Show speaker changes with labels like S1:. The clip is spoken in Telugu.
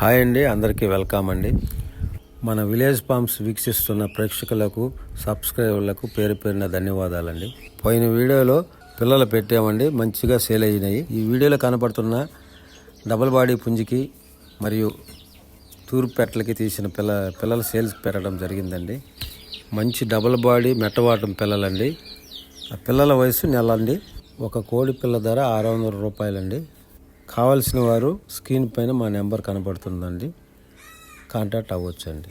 S1: హాయ్ అండి అందరికీ వెల్కమ్ అండి. మన విలేజ్ ఫామ్స్ వీక్షిస్తున్న ప్రేక్షకులకు సబ్స్క్రైబర్లకు పేరు పేరిన ధన్యవాదాలండి. పోయిన వీడియోలో పిల్లలు పెట్టామండి మంచిగా సేల్ అయినాయి. ఈ వీడియోలో కనపడుతున్న డబల్ బాడీ పుంజికి మరియు తూర్పు పెట్టలకి తీసిన పిల్ల పిల్లల సేల్స్ పెట్టడం జరిగిందండి. మంచి డబల్ బాడీ మెట్టవాటం పిల్లలండి. ఆ పిల్లల వయసు నెల అండి ఒక కోడి పిల్ల ధర ఆరు వందల రూపాయలండి. కావలసిన వారు స్క్రీన్ పైన మా నెంబర్ కనబడుతుందండి. కాంటాక్ట్ అవ్వచ్చండి.